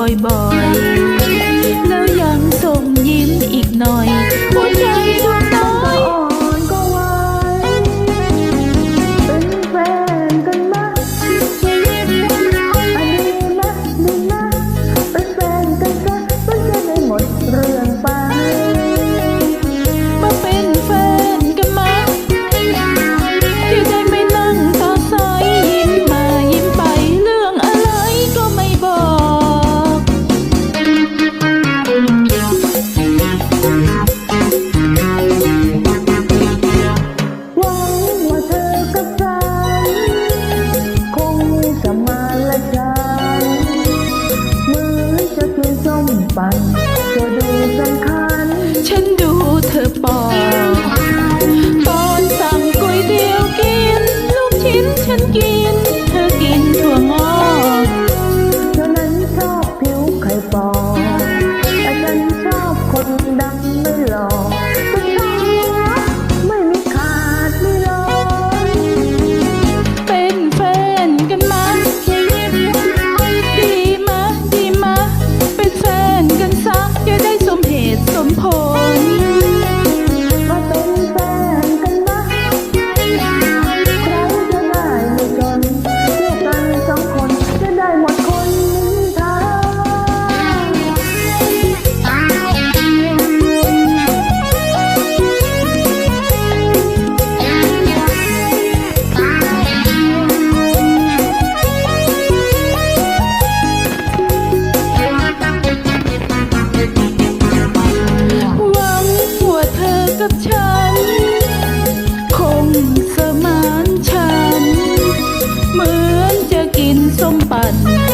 บ่อยๆ แล้วยังส่งยิ้ม football. มปั่น